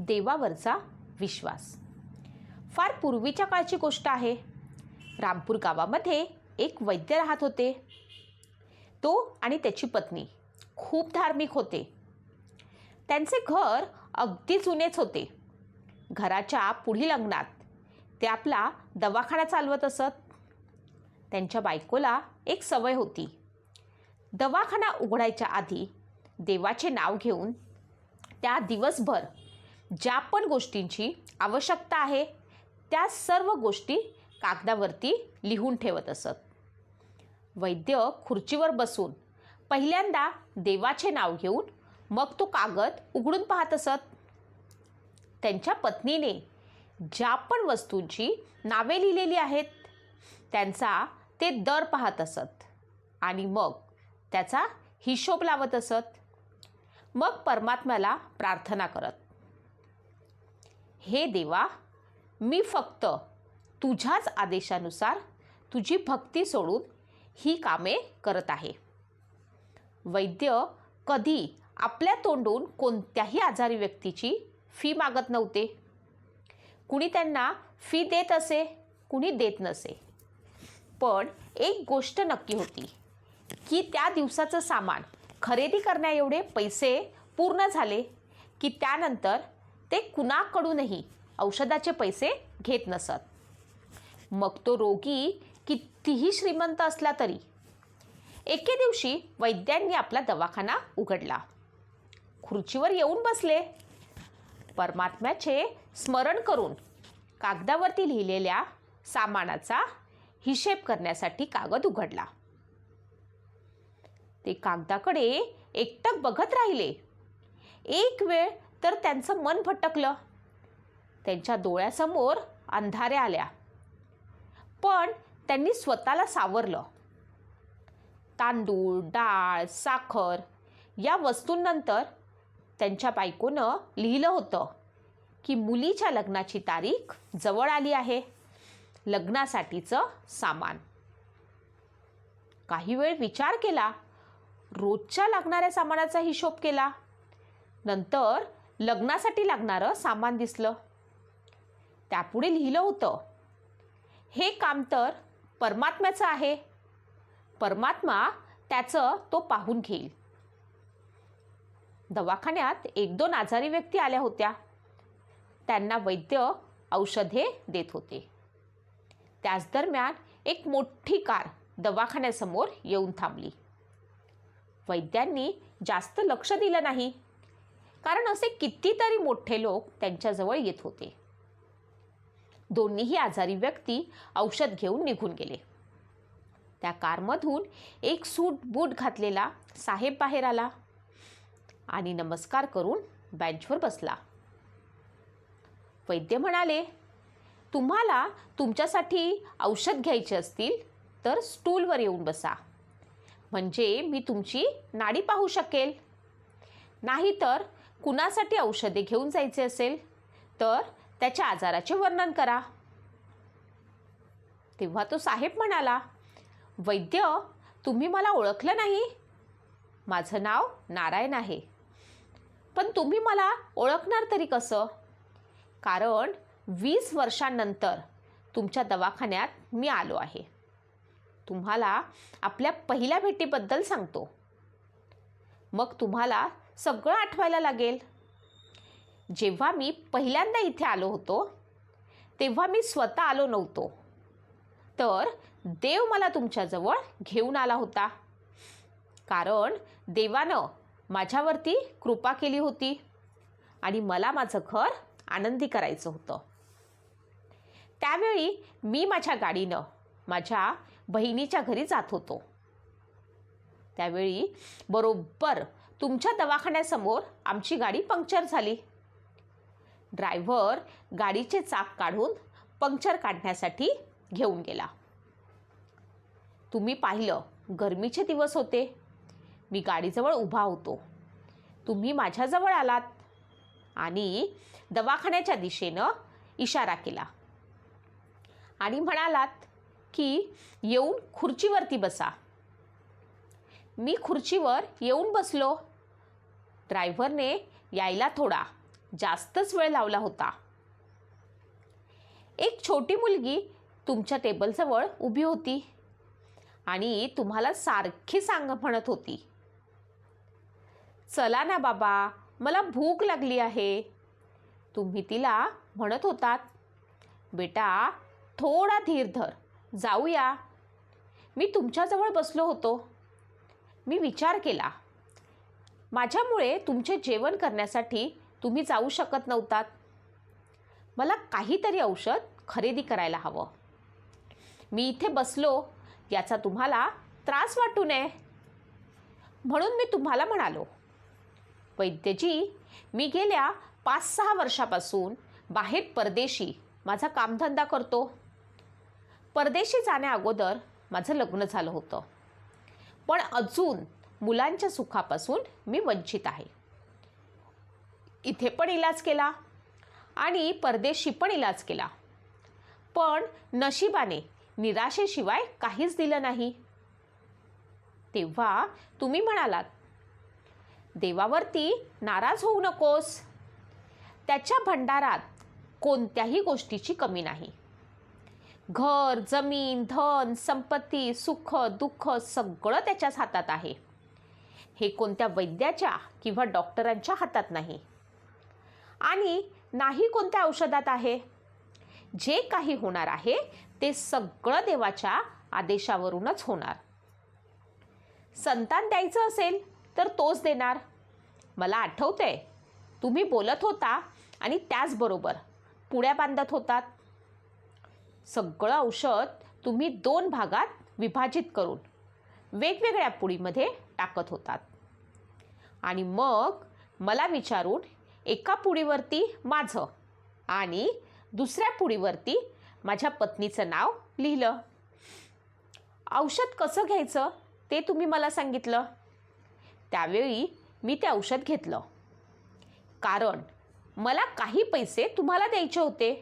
देवावरचा विश्वास. फार पूर्वीच्या काळची गोष्ट आहे. रामपूर गावामध्ये एक वैद्य राहत होते. तो आणि त्याची पत्नी खूप धार्मिक होते. त्यांचे घर अगदी जुनेच होते. घराच्या पुढील अंगणात ते आपला दवाखाना चालवत असत. त्यांच्या बायकोला एक सवय होती. दवाखाना उघडायच्या आधी देवाचे नाव घेऊन त्या दिवसभर ज्या पण गोष्टींची आवश्यकता आहे त्या सर्व गोष्टी कागदावरती लिहून ठेवत असत. वैद्य खुर्चीवर बसून पहिल्यांदा देवाचे नाव घेऊन मग तो कागद उघडून पाहत असत. त्यांच्या पत्नीने ज्या पण वस्तूंची नावे लिहिलेली आहेत त्यांचा ते दर पाहत असत आणि मग त्याचा हिशोब लावत असत. मग परमात्म्याला प्रार्थना करत. हे देवा मी फक्त तुझ्याच आदेशानुसार तुझी भक्ती सोडून ही कामे करत आहे. वैद्य कधी आपल्या तोंडून कोणत्याही आजारी व्यक्तीची फी मागत नव्हते. कुणी त्यांना फी देत असे कुणी देत नसे. पण एक गोष्ट नक्की होती की त्या दिवसाचं सामान खरेदी करण्याएवढे पैसे पूर्ण झाले की त्यानंतर ते कुणाकडूनही औषधाचे पैसे घेत नसत. मग तो रोगी कितीही श्रीमंत असला तरी एके दिवशी वैद्यांनी आपला दवाखाना उघडला. खुर्चीवर येऊन बसले. परमात्म्याचे स्मरण करून कागदावरती लिहिलेल्या सामानाचा हिशेब करण्यासाठी कागद उघडला. ते कागदाकडे एकटक बघत राहिले. एक वेळ तर त्यांचं मन भटकलं. त्यांच्या डोळ्यासमोर अंधाऱ्या आल्या. पण त्यांनी स्वतःला सावरलं. तांदूळ डाळ साखर या वस्तूंनंतर त्यांच्या बायकोनं लिहिलं होतं की मुलीच्या लग्नाची तारीख जवळ आली आहे. लग्नासाठीचं सामान. काही वेळ विचार केला. रोजच्या लागणाऱ्या सामानाचा हिशोब केला. नंतर लग्नासाठी लागणारं सामान दिसलं. त्यापुढे लिहिलं होतं हे काम तर परमात्म्याचं आहे. परमात्मा त्याचं तो पाहून घेईल. दवाखान्यात एक दोन आजारी व्यक्ती आल्या होत्या. त्यांना वैद्य औषधे देत होते. त्याच दरम्यान एक मोठी कार दवाखान्यासमोर येऊन थांबली. वैद्यांनी जास्त लक्ष दिलं नाही. कारण असे कितीतरी मोठे लोक त्यांच्याजवळ येत होते. दोन्हीही आजारी व्यक्ती औषध घेऊन निघून गेले. त्या कारमधून एक सूट बूट घातलेला साहेब बाहेर आला आणि नमस्कार करून बेंचवर बसला. वैद्य म्हणाले तुम्हाला तुमच्यासाठी औषध घ्यायचे असतील तर स्टूलवर येऊन बसा. म्हणजे मी तुमची नाडी पाहू शकेल. नाहीतर कुणासाठी औषधे घेऊन जायचे असेल? तर त्याच्या आजाराचे वर्णन करा. तेव्हा तो साहेब म्हणाला वैद्य तुम्ही मला ओळखलं नाही? माझं नाव नारायण आहे. पण तुम्ही मला ओळखणार तरी कसं? कारण वीस वर्षांनंतर तुमच्या दवाखान्यात मी आलो आहे. तुम्हाला आपल्या पहिल्या भेटीबद्दल सांगतो. मग तुम्हाला सगळं आठवायला लागेल. जेव्हा मी पहिल्यांदा इथे आलो होतो तेव्हा मी स्वतः आलो नव्हतो. तर देव मला तुमच्याजवळ घेऊन आला होता. कारण देवानं माझ्यावरती कृपा केली होती आणि मला माझं घर आनंदी करायचं होतं. त्यावेळी मी माझ्या गाडीनं माझ्या बहिणीच्या घरी जात होतो. त्यावेळी बरोबर तुमच्या दवाखान्यासमोर आमची गाडी पंक्चर झाली. ड्रायव्हर गाडीचे चाक काढून पंक्चर काढण्यासाठी घेऊन गेला. तुम्ही पाहिलं गरमीचे दिवस होते. मी गाडीजवळ उभा होतो. तुम्ही माझ्याजवळ आलात. आणि दवाखान्याच्या दिशेनं इशारा केला. आणि म्हणालात की येऊन खुर्चीवरती बसा. मी खुर्चीवर येऊन बसलो. ड्रायव्हरने यायला थोडा जास्तच वेळ लावला होता. एक छोटी मुलगी तुमच्या टेबलजवळ उभी होती आणि तुम्हाला सारखी सांग म्हणत होती. चला ना बाबा मला भूक लागली आहे. तुम्ही तिला म्हणत होतात बेटा थोडा धीर धर जाऊया. मी तुमच्याजवळ बसलो होतो. मी विचार केला माझ्यामुळे तुमचे जेवण करण्यासाठी तुम्ही जाऊ शकत नव्हतात. मला काहीतरी औषध खरेदी करायला हवं. मी इथे बसलो याचा तुम्हाला त्रास वाटू नये म्हणून मी तुम्हाला म्हणालो. वैद्यजी मी गेल्या पाच सहा वर्षापासून बाहेर परदेशी माझा कामधंदा करतो. परदेशी जाण्या अगोदर माझं लग्न झालं होतं. पण अजून मुलांच्या सुखापासून मी वंचित आहे. इथे पण इलाज केला आणि परदेशी पण इलाज केला. पण नशिबाने निराशेशिवाय काहीच दिलं नाही. तेव्हा तुम्ही म्हणालात देवावरती नाराज होऊ नकोस. त्याच्या भंडारात कोणत्याही गोष्टीची कमी नाही. घर जमीन धन संपत्ती सुख दुःख सगळं त्याच्याच हातात आहे. हे कोणत्या वैद्याच्या किंवा डॉक्टरांच्या हातात नाही. आणि नाही कोणत्या औषधात आहे? जे काही होणार आहे ते सगळं देवाच्या आदेशावरूनच होणार. संतान द्यायचं असेल तर तोच देणार. मला आठवतंय तुम्ही बोलत होता आणि त्याचबरोबर पुड्या बांधत होतात. सगळं औषध तुम्ही दोन भागात विभाजित करून वेगवेगळ्या पुडीमध्ये टाकत होतात. आणि मग मला विचारून एका पुडीवरती माझं आणि दुसऱ्या पुडीवरती माझ्या पत्नीचं नाव लिहिलं. औषध कसं घ्यायचं ते तुम्ही मला सांगितलं. त्यावेळी मी ते औषध घेतलं. कारण मला काही पैसे तुम्हाला द्यायचे होते.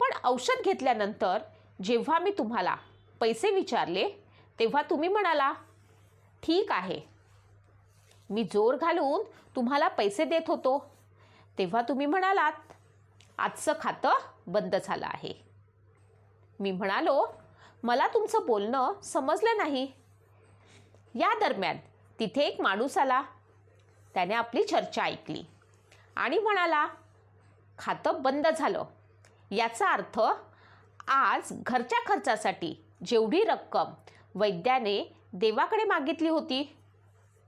पण औषध घेतल्यानंतर जेव्हा मी तुम्हाला पैसे विचारले तेव्हा तुम्ही म्हणाला ठीक आहे मी जोर घालून तुम्हाला पैसे देत होतो. तेव्हा तुम्ही म्हणालात आजचं खातं बंद झालं आहे. मी म्हणालो मला तुमचं बोलणं समजलं नाही. या दरम्यान तिथे एक माणूस आला. त्याने आपली चर्चा ऐकली आणि म्हणाला खातं बंद झालं. याचा अर्थ आज घरच्या खर्चासाठी जेवढी रक्कम वैद्याने देवाकडे मागितली होती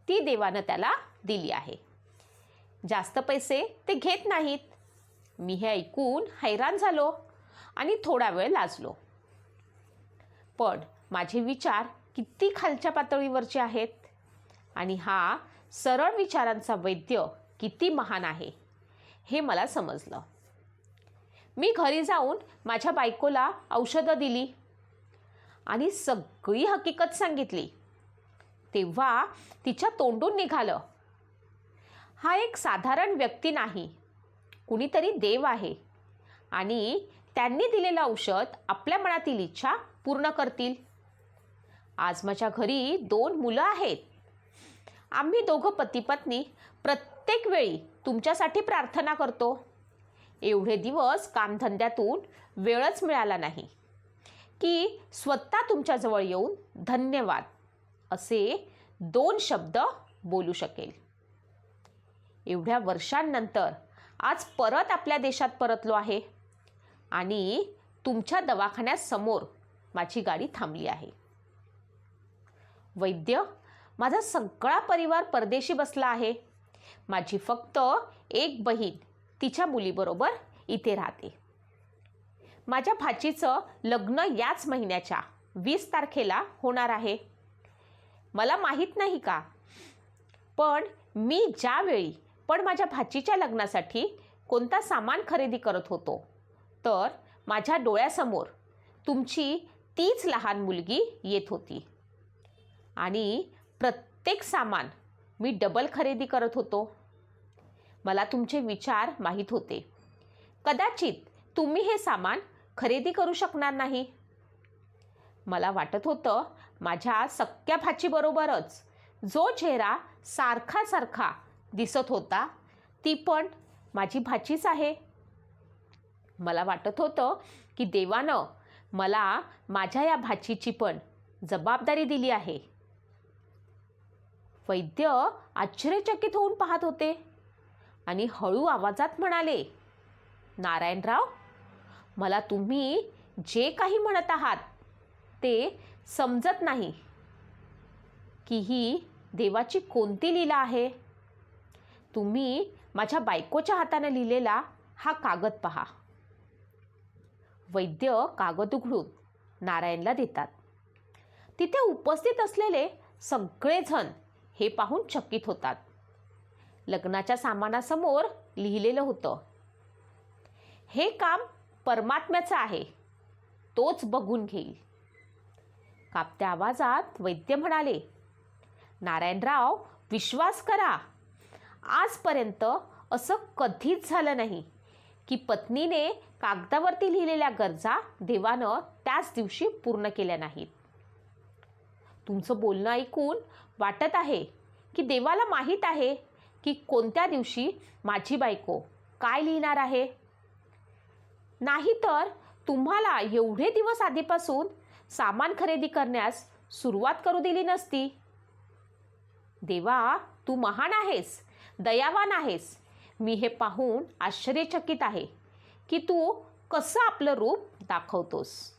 ती देवानं त्याला दिली आहे. जास्त पैसे ते घेत नाहीत. मी हे ऐकून हैराण झालो आणि थोडा वेळ लाजलो. पण माझे विचार किती खालच्या पातळीवरचे आहेत? आणि हा सरळ विचारांचा वैद्य किती महान आहे हे मला समजलं. मी घरी जाऊन माझ्या बायकोला औषधं दिली आणि सगळी हकीकत सांगितली. तेव्हा तिच्या तोंडून निघालं. हा एक साधारण व्यक्ती नाही. कुणीतरी देव आहे. आणि त्यांनी दिलेलं औषध आपल्या मनातील इच्छा पूर्ण करतील. आज माझ्या घरी दोन मुलं आहेत. आम्ही दोघं पतीपत्नी प्रत्येक वेळी तुमच्यासाठी प्रार्थना करतो. एवढे दिवस कामधंद्यातून वेळच मिळाला नाही. की स्वतः तुमच्याजवळ येऊन धन्यवाद असे दोन शब्द बोलू शकेल. एवढ्या वर्षांनंतर आज परत आपल्या देशात परतलो आहे आणि तुमच्या दवाखान्यासमोर माझी गाडी थांबली आहे. वैद्य माझा सगळा परिवार परदेशी बसला आहे. माझी फक्त एक बहीण तिच्या मुलीबरोबर इथे राहते. माझ्या भाचीचं लग्न याच महिन्याच्या वीस तारखेला होणार आहे. मला माहीत नाही का? पण मी ज्यावेळी पण माझ्या भाचीच्या लग्नासाठी कोणता सामान खरेदी करत होतो तर माझ्या डोळ्यासमोर तुमची तीच लहान मुलगी येत होती. आणि प्रत्येक सामान मी डबल खरेदी करत होतो. मला तुमचे विचार माहीत होते. कदाचित तुम्ही हे सामान खरेदी करू शकणार नाही. मला वाटत होतं माझ्या सख्या भाचीबरोबरच जो चेहरा सारखा सारखा दिसत होता ती पण माझी भाचीच आहे. मला वाटत होतं की देवानं मला माझ्या या भाचीची पण जबाबदारी दिली आहे. वैद्य आश्चर्यचकित होऊन पाहत होते आणि हळू आवाजात म्हणाले नारायणराव मला तुम्ही जे काही म्हणत आहात ते समजत नाही की ही देवाची कोणती लीला आहे. तुम्ही माझ्या बायकोच्या हाताने लिहिलेला हा कागद पहा. वैद्य कागद उघडून नारायणला देतात. तिथे उपस्थित असलेले सगळेजण हे पाहून चकित होतात. लग्नाच्या सामानासमोर लिहिलेलं होतं हे काम परमात्म्याचं आहे. तोच बघून घेईल. कापत्या आवाजात वैद्य म्हणाले नारायणराव विश्वास करा. आजपर्यंत असं कधीच झालं नाही की पत्नीने कागदावरती लिहिलेल्या गरजा देवानं त्याच दिवशी पूर्ण केल्या नाहीत. तुमचं बोलणं ऐकून वाटत आहे की देवाला माहीत आहे की कोणत्या दिवशी माझी बायको काय लिहिणार आहे? नाही तर तुम्हाला एवढे दिवस आधीपासून सामान खरेदी करण्यास सुरुवात करू दिली नसती. देवा तू महान आहेस दयावान आहेस. मी हे पाहून आश्चर्यचकित आहे की तू कसं आपलं रूप दाखवतोस.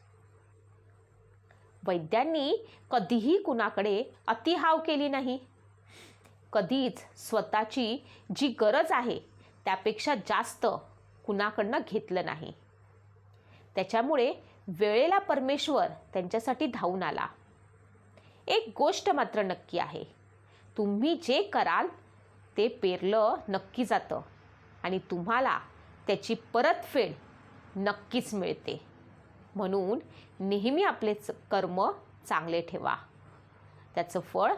वैद्यांनी कधीही कुणाकडे अतिहाव केली नाही. कधीच स्वतःची जी गरज आहे त्यापेक्षा जास्त कुणाकडनं घेतलं नाही. त्याच्यामुळे वेळेला परमेश्वर त्यांच्यासाठी धावून आला. एक गोष्ट मात्र नक्की आहे. तुम्ही जे कराल ते पेरलं नक्की जातं. आणि तुम्हाला त्याची परतफेड नक्कीच मिळते. म्हणून नेहमी आपले च- कर्म चांगले ठेवा. त्याचं फळ